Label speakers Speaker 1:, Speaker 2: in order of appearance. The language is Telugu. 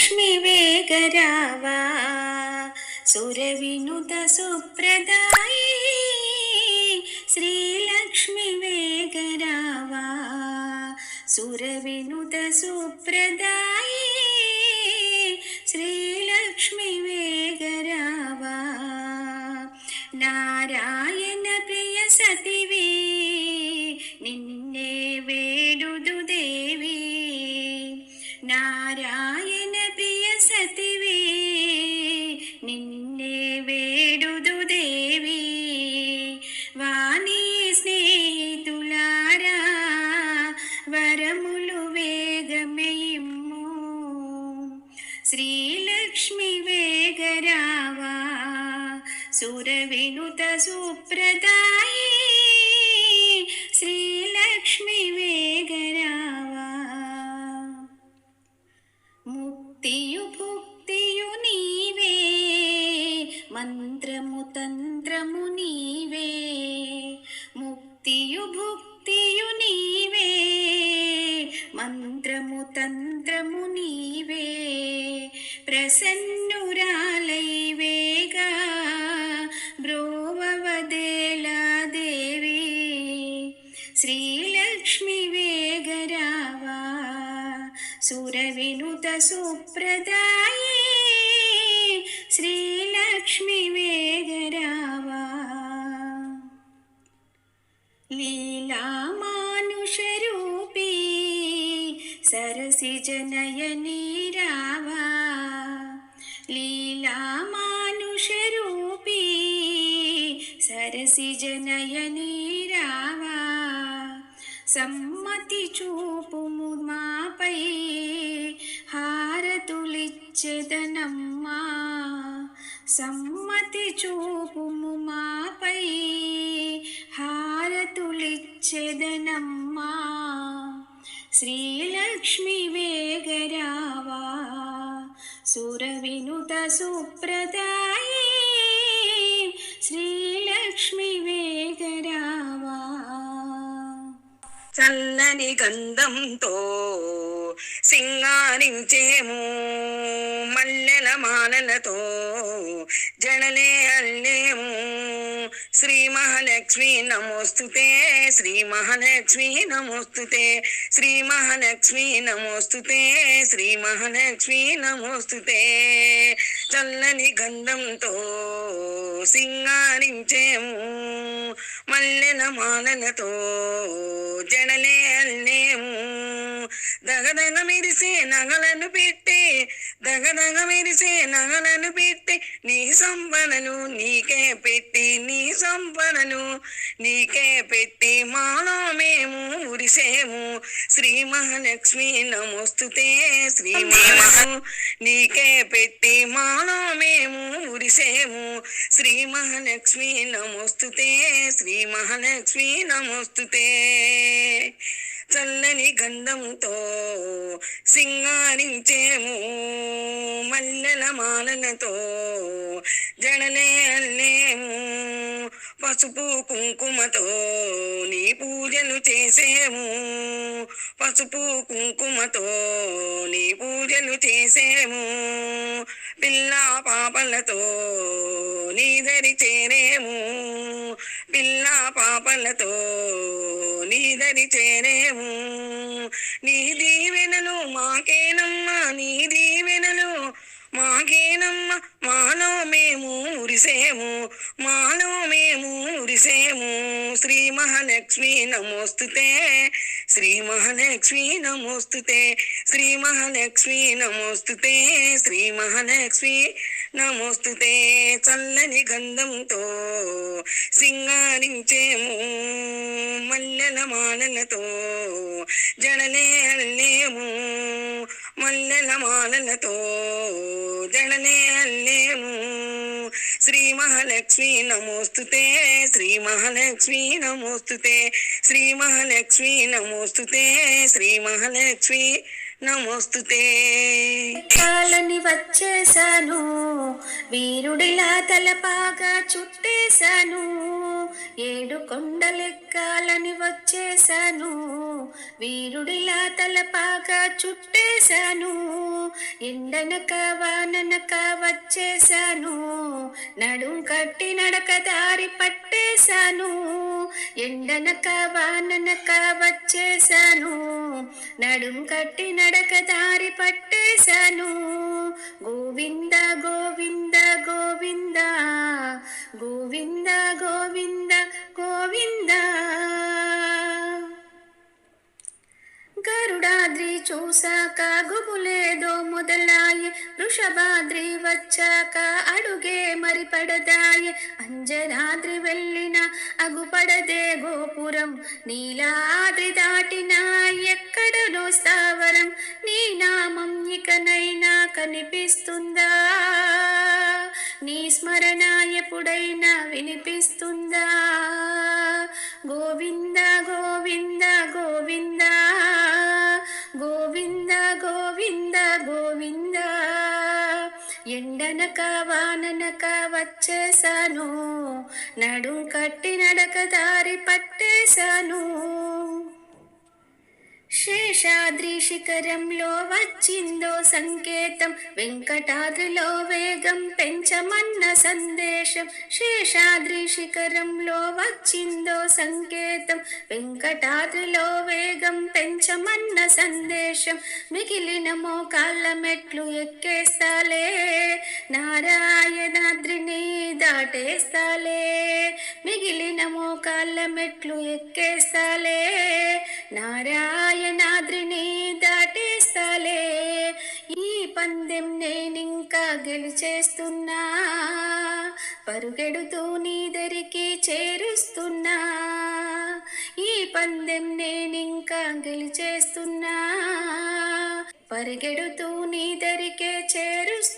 Speaker 1: శ్రీలక్ష్మి వేగరావా సురవినుత సుప్రదాయి శ్రీలక్ష్మి వేగరావా సురవినుత సుప్రదాయి శ్రీలక్ష్మి వేగరావా నారాయణ ప్రియ సతివి సురవినుత సుప్రదాయి శ్రీలక్ష్మి వేగరావా ముక్తియు భుక్తియు నీవే మంత్రము తంత్రము నీవే ముక్తియు భుక్తియు నీవే మంత్రము తంత్రము నీవే ప్రసన్న సురవినుత సుప్రదాయే శ్రీలక్ష్మి వేగరావా లీలామానుషరూపీ సరసిజనయనీ రావా లీలామానుషరూపీ సరసిజనయనీ రావా సమ్మతి చూపుము హారతులిచ్చెదనమ్మా సమ్మతి చూపుము మాపై హారతులిచ్చెదనమ్మా. శ్రీలక్ష్మి వేగరావా. సురవినుత సుప్రదా
Speaker 2: చల్లని గంధంతో సింగారించేము మల్లెల మాలలతో జడలే అల్లేము. శ్రీ మహాలక్ష్మి నమోస్తుతే శ్రీ మహాలక్ష్మి నమోస్తుతే శ్రీ మహాలక్ష్మి నమోస్తుతే శ్రీ మహాలక్ష్మి నమోస్తుతే. చల్లని గంధంతో సింగారించేము మల్లెల మాలలతో జడలే అల్లేము. దగదగ మెరిసే నగలను పెట్టి దగదగ మెరిసే నగలను పెట్టి నీ సంపదను నీకే పెట్టి నీ సంపదను నీకే పెట్టి మాలో మేము ఉరిసేము. శ్రీ మహాలక్ష్మి నమోస్తుతే శ్రీ మహా నీకే పెట్టి మాలో మేము చేసేము. శ్రీ మహాలక్ష్మి నమోస్తుతే శ్రీ మహాలక్ష్మి నమోస్తుతే. చల్లని గంధంతో సింగారించేము. మల్లెల మాలలతో జడలే అల్లేము. పసుపు కుంకుమతో నీ పూజలు చేసేము. పసుపు కుంకుమతో నీ పూజలు చేసేము. పిల్లా పాపలతో నీదరి చేరేము. పిల్లా పాపలతో నీదరి చేరేము. నీ దీవెనలు మాకేనమ్మా నీ దీవెనలు మాకేనమ్మ. మాలో మేము ఉరిసేము మాలో మేము ఉరిసేము. శ్రీ మహాలక్ష్మి నమోస్తుతే శ్రీ మహాలక్ష్మి నమోస్తుతే శ్రీ మహాలక్ష్మి నమోస్తుతే శ్రీ మహాలక్ష్మి నమోస్తుతే చల్లని గంధంతో సింగారించేము మల్లెల మాలలతో జడలే అల్లేము మల్లెల మాలలతో జడలే శ్రీ మహాలక్ష్మి నమోస్తుతే శ్రీ మహాలక్ష్మి నమోస్తుతే శ్రీ మహాలక్ష్మి నమోస్తుతే శ్రీ మహాలక్ష్మి నమోస్తుతే.
Speaker 1: కాలని వచ్చేసాను వీరుడిలా తలపాగా చుట్టేశాను ఏడు కొండలెక్కాలని వచ్చేసాను వీరుడిలా తలపాగా చుట్టేశాను ఎండనక వాననక వచ్చేసాను నడుం కట్టి నడక దారి పట్టేశాను ఎండనక వాననక వచ్చేసాను నడుం కట్టి నడక దారి పట్టేశాను. గోవింద గోవింద గోవింద గోవింద గోవింద గోవింద. గరుడాద్రి చూసాక గుబులేదో మొదలాయి వృషభాద్రి వచ్చాక అడుగే మరి పడదాయి అంజనాద్రి వెళ్ళిన అగుపడదే గోపురం. నీలాద్రి దాటిన ఎక్కడనో స్థావరం. నీ నామం ఇకనైనా కనిపిస్తుందా? నీ స్మరణ ఎప్పుడైనా వినిపిస్తుందా? గోవింద గోవింద గోవిందా ఎండనక వాననక వచ్చేసాను నడుం కట్టి నడక దారి పట్టేశాను. శేషాద్రిశిఖరంలో వచ్చిందో సంకేతం. వెంకటాద్రిలో వేగం పెంచమన్న సందేశం. శేషాద్రిశిఖరంలో వచ్చిందో సంకేతం. వెంకటాద్రిలో వేగం పెంచమన్న సందేశం. మిగిలిన మోకాళ్ళ మెట్లు ఎక్కేస్తాలే. నారాయణాద్రిని దాటేస్తాలే. మిగిలిన మోకాళ్ళ మెట్లు ఎక్కేస్తాలే. నారాయణాద్రిని దాటేస్తాలే. ఈ పందెం నేనింకా గెలిచేస్తున్నా. పరుగెడుతూ నీదరికి చేరుస్తున్నా. ఈ పందెం నేనింకా గెలిచేస్తున్నా. పరిగెడుతూ నీదరికే చేరుస్తున్నా